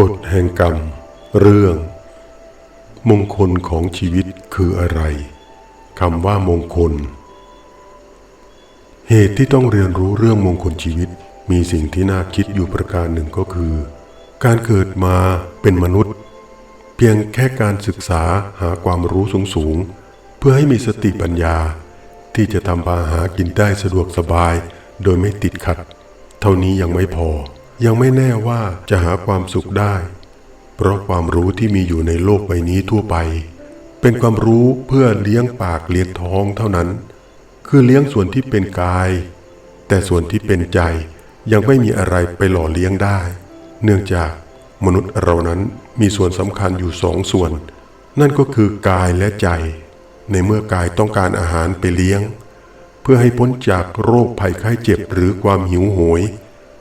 กฎแห่งกรรม เรื่อง มงคลของชีวิตคืออะไรคำว่ามงคล เหตุที่ต้องเรียนรู้เรื่องมงคลชีวิต มีสิ่งที่น่าคิดอยู่ประการหนึ่งก็คือ การเกิดมาเป็นมนุษย์ เพียงแค่การศึกษาหาความรู้สูงสูงๆเพื่อให้มีสติปัญญา ที่จะทำมาหากินได้สะดวกสบาย โดยไม่ติดขัด เท่านี้ยังไม่พอ ยังไม่แน่ว่าจะหาความสุขได้ เพราะความรู้ที่มีอยู่ในโลกใบนี้ทั่วไป เป็นความรู้เพื่อเลี้ยงปากเลี้ยงท้องเท่านั้น คือเลี้ยงส่วนที่เป็นกาย แต่ส่วนที่เป็นใจยังไม่มีอะไรไปหล่อเลี้ยงได้ เนื่องจากมนุษย์เรานั้นมีส่วนสำคัญอยู่สองส่วน นั่นก็คือกายและใจ ในเมื่อกายต้องการอาหารไปเลี้ยง เพื่อให้พ้นจากโรคภัยไข้เจ็บหรือความหิวโหย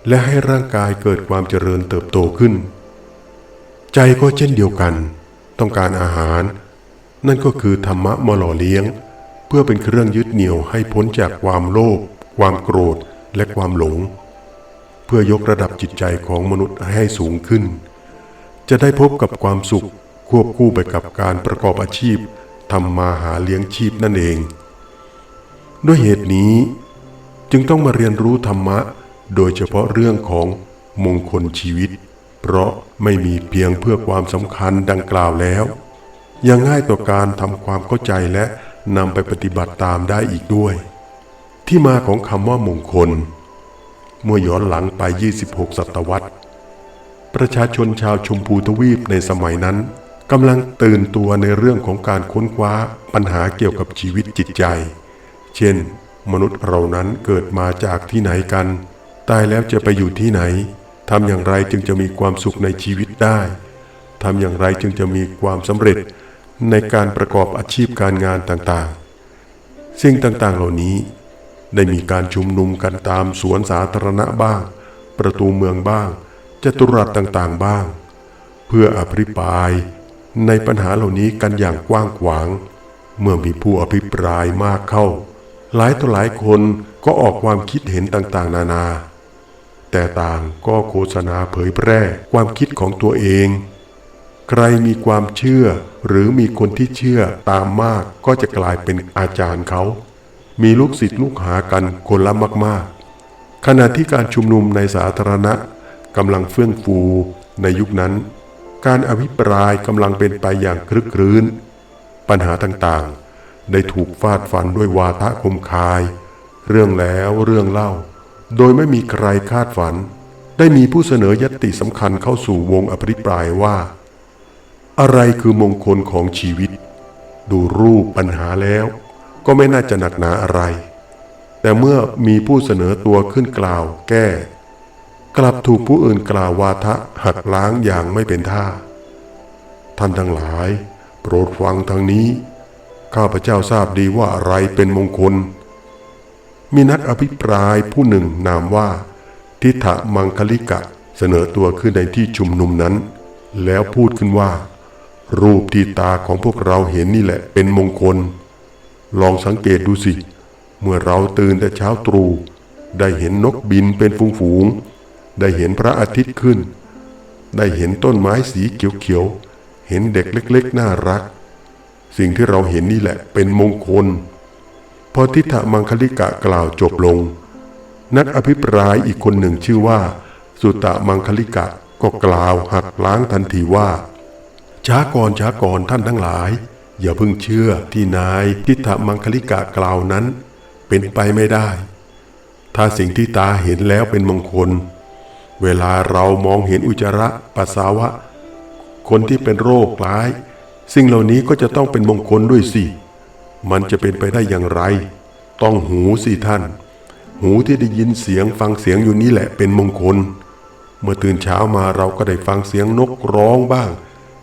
และให้ร่างกายเกิดความเจริญเติบโตขึ้น ใจก็เช่นเดียวกัน ต้องการอาหาร นั่นก็คือธรรมะมาหล่อเลี้ยง เพื่อเป็นเครื่องยึดเหนี่ยวให้พ้นจากความโลภความโกรธและความหลง เพื่อยกระดับจิตใจของมนุษย์ให้สูงขึ้น จะได้พบกับความสุขควบคู่ไปกับการประกอบอาชีพทำมาหาเลี้ยงชีพนั่นเอง ด้วยเหตุนี้จึงต้องมาเรียนรู้ธรรมะ โดยเฉพาะเรื่องของมงคลชีวิต เพราะไม่มีเพียงเพื่อความสำคัญดังกล่าวแล้ว ยังง่ายต่อการทำความเข้าใจและนำไปปฏิบัติตามได้อีกด้วย ที่มาของคำว่ามงคล เมื่อย้อนหลังไป 26 ศตวรรษ ประชาชนชาวชมพูทวีปในสมัยนั้นกำลังตื่นตัวในเรื่องของการค้นคว้าปัญหาเกี่ยวกับชีวิตจิตใจ เช่น มนุษย์เรานั้นเกิดมาจากที่ไหนกัน ตายแล้วจะไปอยู่ที่ไหนทำอย่างไรจึงจะมีความสุขในชีวิตได้ทำอย่างไรจึงจะมีความสำเร็จในการประกอบอาชีพการงานต่างๆ สิ่งต่างๆเหล่านี้ได้มีการชุมนุมกันตามสวนสาธารณะบ้าง ประตูเมืองบ้างจตุรัสต่างๆบ้าง เพื่ออภิปรายในปัญหาเหล่านี้กันอย่างกว้างขวาง เมื่อมีผู้อภิปรายมากเข้า หลายต่อหลายคนก็ออกความคิดเห็นต่างๆ นานา แต่ต่างก็โฆษณาเผยแพร่ความคิดของตัวเอง ใครมีความเชื่อหรือมีคนที่เชื่อตามมากก็จะกลายเป็นอาจารย์เขา มีลูกศิษย์ลูกหากันคนละมากๆ ขณะที่การชุมนุมในสาธารณะกำลังเฟื่องฟูในยุคนั้น การอภิปรายกำลังเป็นไปอย่างคลึกครื้น ปัญหาต่างๆ ได้ถูกฟาดฟันด้วยวาทะคมคาย เรื่องแล้วเรื่องเล่า โดยไม่มีใครคาดฝัน ได้มีผู้เสนอยติสำคัญเข้าสู่วงอภิปรายว่า อะไรคือมงคลของชีวิต ดูรูปปัญหาแล้ว ก็ไม่น่าจะหนักหนาอะไร แต่เมื่อมีผู้เสนอตัวขึ้นกล่าวแก้ กลับถูกผู้อื่นกล่าววาทะหักล้างอย่างไม่เป็นท่า ท่านทั้งหลาย โปรดฟังทางนี้ ข้าพเจ้าทราบดีว่าอะไรเป็นมงคล มีนักอภิปรายผู้หนึ่งนามว่า ทิฏฐมังคลิกะเสนอตัวขึ้นในที่ชุมนุมนั้น แล้วพูดขึ้นว่า รูปที่ตาของพวกเราเห็นนี่แหละเป็นมงคล ลองสังเกตดูสิ เมื่อเราตื่นแต่เช้าตรู่ได้เห็นนกบินเป็นฝูงๆได้เห็นพระอาทิตย์ขึ้น ได้เห็นต้นไม้สีเขียวๆเห็นเด็กเล็ก ๆ น่ารัก สิ่งที่เราเห็นนี่แหละเป็นมงคล พอทิฏฐมังคลิกะกล่าวจบลง นักอภิปรายอีกคนหนึ่งชื่อว่า สุตตะมังคลิกะก็กล่าวหักล้างทันทีว่า ช้าก่อนช้าก่อนท่านทั้งหลาย อย่าเพิ่งเชื่อที่นายทิฏฐมังคลิกะกล่าวนั้น เป็นไปไม่ได้ ถ้าสิ่งที่ตาเห็นแล้วเป็นมงคล เวลาเรามองเห็นอุจจาระปัสสาวะ คนที่เป็นโรคร้าย สิ่งเหล่านี้ก็จะต้องเป็นมงคลด้วยสิ มันจะเป็นไปได้อย่างไร ต้องหูสิท่าน หูที่ได้ยินเสียงฟังเสียงอยู่นี่แหละเป็นมงคล เมื่อตื่นเช้ามาเราก็ได้ฟังเสียงนกร้องบ้าง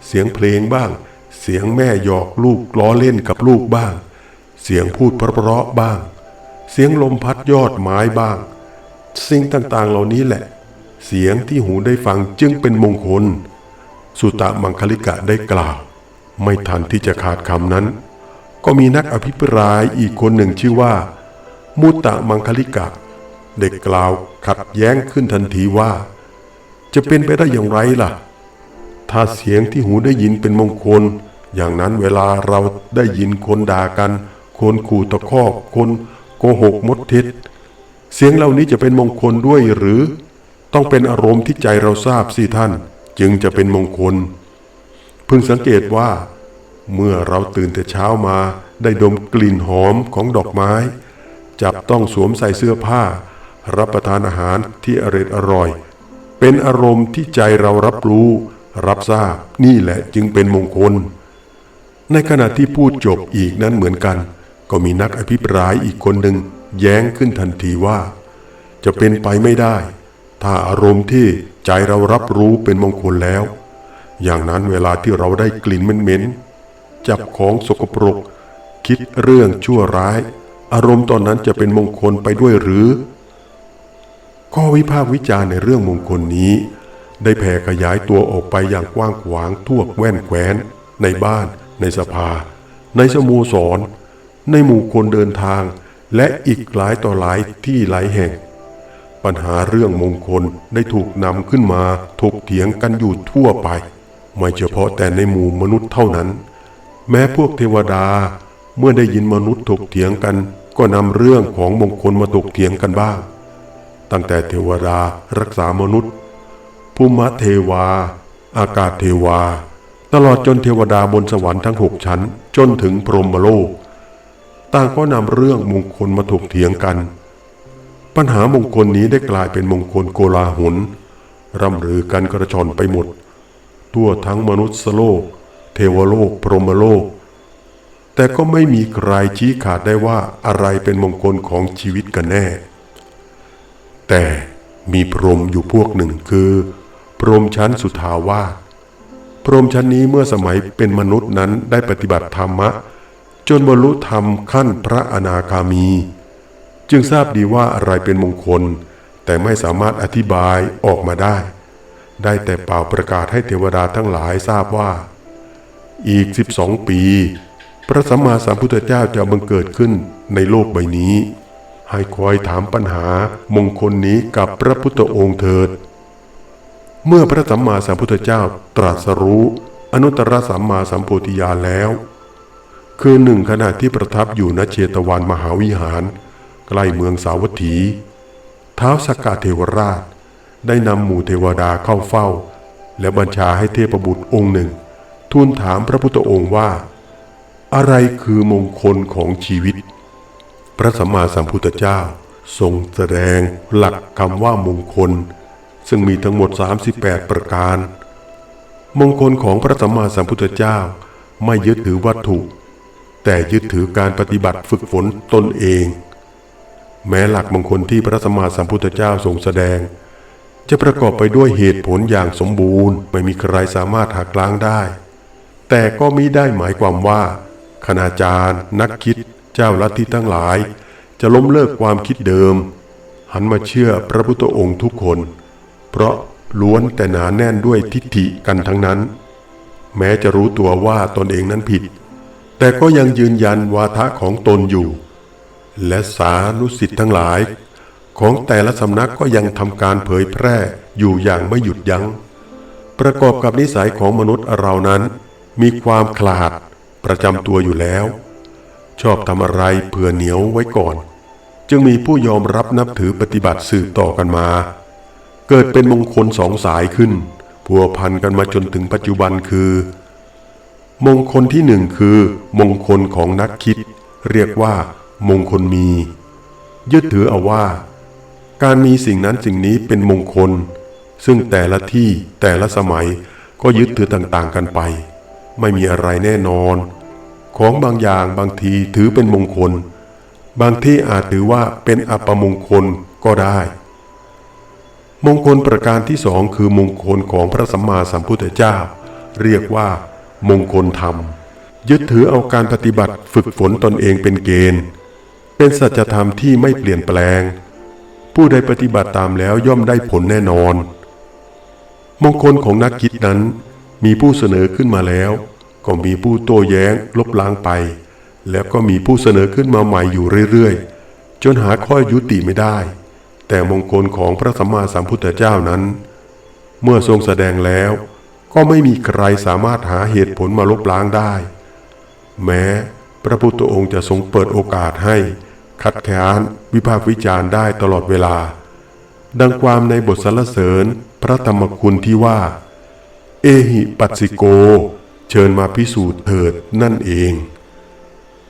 เสียงเพลงบ้าง เสียงแม่หยอกลูกล้อเล่นกับลูกบ้าง เสียงพูดเพราะๆบ้าง เสียงลมพัดยอดไม้บ้าง สิ่งต่างๆเหล่านี้แหละ เสียงที่หูได้ฟังจึงเป็นมงคล สุตตะมังคลิกะได้กล่าว ไม่ทันที่จะขาดคำนั้น ก็มีนักอภิปรายอีกคนหนึ่งชื่อว่า มุตตะมังคลิกะ เด็กกล่าวขัดแย้งขึ้นทันทีว่า จะเป็นไปได้อย่างไรล่ะ ถ้าเสียงที่หูได้ยินเป็นมงคล อย่างนั้นเวลาเราได้ยินคนด่ากันคนขู่ตะคอกคนโกหกมดเท็จ เสียงเหล่านี้จะเป็นมงคลด้วยหรือ ต้องเป็นอารมณ์ที่ใจเราทราบสิท่าน จึงจะเป็นมงคล พึงสังเกตว่า เมื่อเราตื่นแต่เช้ามาได้ดมกลิ่นหอมของดอกไม้ จับต้องสวมใส่เสื้อผ้า รับประทานอาหารที่อร่อยอร่อย เป็นอารมณ์ที่ใจเรารับรู้ รับทราบนี่แหละจึงเป็นมงคล ในขณะที่พูดจบอีกนั้นเหมือนกัน ก็มีนักอภิปรายอีกคนหนึ่งแย้งขึ้นทันทีว่า จะเป็นไปไม่ได้ ถ้าอารมณ์ที่ใจเรารับรู้เป็นมงคลแล้ว อย่างนั้นเวลาที่เราได้กลิ่นเหม็นๆ จับของสกปรก คิดเรื่องชั่วร้าย อารมณ์ตอนนั้นจะเป็นมงคลไปด้วยหรือ ข้อวิพากษ์วิจารณ์ในเรื่องมงคลนี้ ได้แผ่ขยายตัวออกไปอย่างกว้างขวางทั่วแว่นแคว้น ในบ้าน ในสภา ในสโมสร ในหมู่คนเดินทาง และอีกหลายต่อหลายที่หลายแห่ง ปัญหาเรื่องมงคลได้ถูกนำขึ้นมาถกเถียงกันอยู่ทั่วไปไม่เฉพาะแต่ในหมู่มนุษย์เท่านั้น แม้พวกเทวดาเมื่อได้ยินมนุษย์ถกเถียงกัน ก็นำเรื่องของมงคลมาถกเถียงกันบ้าง ตั้งแต่เทวดารักษามนุษย์ภูมิเทวา อากาศเทวา ตลอดจนเทวดาบนสวรรค์ทั้งหกชั้น จนถึงพรหมโลก ต่างก็นำเรื่องมงคลมาถกเถียงกัน ปัญหามงคลนี้ได้กลายเป็นมงคลโกลาหลร่ำรือกันกระชอนไปหมด ทั่วทั้งมนุษย์โลก ทวโลก พรหมโลก แต่ก็ไม่มีใครชี้ขาดได้ว่าอะไรเป็นมงคลของชีวิตกันแน่ แต่มีพรหมอยู่พวกหนึ่งคือ พรหมชั้นสุทาวาสพรหมชั้นนี้เมื่อสมัยเป็นมนุษย์นั้นได้ปฏิบัติธรรมะ จนบรรลุธรรมขั้นพระอนาคามี จึงทราบดีว่าอะไรเป็นมงคล แต่ไม่สามารถอธิบายออกมาได้ ได้แต่เป่าประกาศให้เทวดาทั้งหลายทราบว่า อีก 12 ปี พระสัมมาสัมพุทธเจ้าจะบังเกิดขึ้นในโลกใบนี้ ให้คอยถามปัญหามงคลนี้กับพระพุทธองค์เถิด เมื่อพระสัมมาสัมพุทธเจ้าตรัสรู้อนุตตรสัมมาสัมโพธิญาณแล้ว คือหนึ่งขณะที่ประทับอยู่ณเชตวันมหาวิหาร ใกล้เมืองสาวัตถี ท้าวสกกาเทวราช ได้นำหมู่เทวดาเข้าเฝ้า และบัญชาให้เทพบุตรองค์หนึ่ง ทูลถามพระพุทธองค์ว่า อะไรคือมงคลของชีวิต พระสัมมาสัมพุทธเจ้าทรงแสดงหลักคำว่ามงคล ซึ่งมีทั้งหมด 38 ประการ มงคลของพระสัมมาสัมพุทธเจ้าไม่ยึดถือวัตถุ แต่ยึดถือการปฏิบัติฝึกฝนตนเอง แม้หลักมงคลที่พระสัมมาสัมพุทธเจ้าทรงแสดง จะประกอบไปด้วยเหตุผลอย่างสมบูรณ์ ไม่มีใครสามารถหักล้างได้ แต่ก็มิได้หมายความว่า คณาจารย์ นักคิด เจ้าลัทธิทั้งหลาย จะล้มเลิกความคิดเดิม หันมาเชื่อพระพุทธองค์ทุกคน เพราะล้วนแต่หนาแน่นด้วยทิฏฐิกันทั้งนั้น แม้จะรู้ตัวว่าตนเองนั้นผิด แต่ก็ยังยืนยันวาทะของตนอยู่ และสานุสิทธิ์ทั้งหลาย ของแต่ละสำนักก็ยังทำการเผยแพร่อยู่อย่างไม่หยุดยัง้ง ประกอบกับนิสัยของมนุษย์เรานั้น มีความขลาดประจำตัวอยู่แล้ว ชอบทำอะไรเผื่อเหนียวไว้ก่อน จึงมีผู้ยอมรับนับถือปฏิบัติสืบต่อกันมา เกิดเป็นมงคลสองสายขึ้นพัวพันกันมาจนถึงปัจจุบันคือ มงคลที่หนึ่งคือ มงคลของนักคิด เรียกว่า มงคลมี ยึดถือเอาว่า การมีสิ่งนั้นสิ่งนี้เป็นมงคล ซึ่งแต่ละที่แต่ละสมัยก็ยึดถือต่างๆกันไป ไม่มีอะไรแน่นอน ของบางอย่างบางทีถือเป็นมงคล บางที่อาจถือว่าเป็นอัปมงคลก็ได้ มงคลประการที่สองคือมงคลของพระสัมมาสัมพุทธเจ้า เรียกว่า มงคลธรรม ยึดถือเอาการปฏิบัติฝึกฝนตนเองเป็นเกณฑ์ เป็นสัจธรรมที่ไม่เปลี่ยนแปลง ผู้ใดปฏิบัติตามแล้วย่อมได้ผลแน่นอนมงคลของนักคิดนั้น มีผู้เสนอขึ้นมาแล้ว ก็มีผู้โต้แย้งลบล้างไป แล้วก็มีผู้เสนอขึ้นมาใหม่อยู่เรื่อยๆ จนหาข้อยุติไม่ได้ แต่มงคลของพระสัมมาสัมพุทธเจ้านั้น เมื่อทรงแสดงแล้ว ก็ไม่มีใครสามารถหาเหตุผลมาลบล้างได้ แม้พระพุทธองค์จะทรงเปิดโอกาสให้ คัดค้านวิพากษ์วิจารณ์ได้ตลอดเวลา ดังความในบทสรรเสริญพระธรรมคุณที่ว่า เอหิปัสสิโก เชิญมาพิสูจน์เถิดนั่นเอง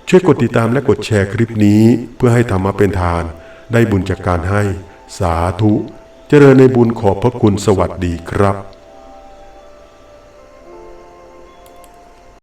ช่วยกดติดตามและกดแชร์คลิปนี้เพื่อให้ธรรมะเป็นทาน ได้บุญจากการให้ สาธุ เจริญในบุญขอบพระคุณสวัสดีครับ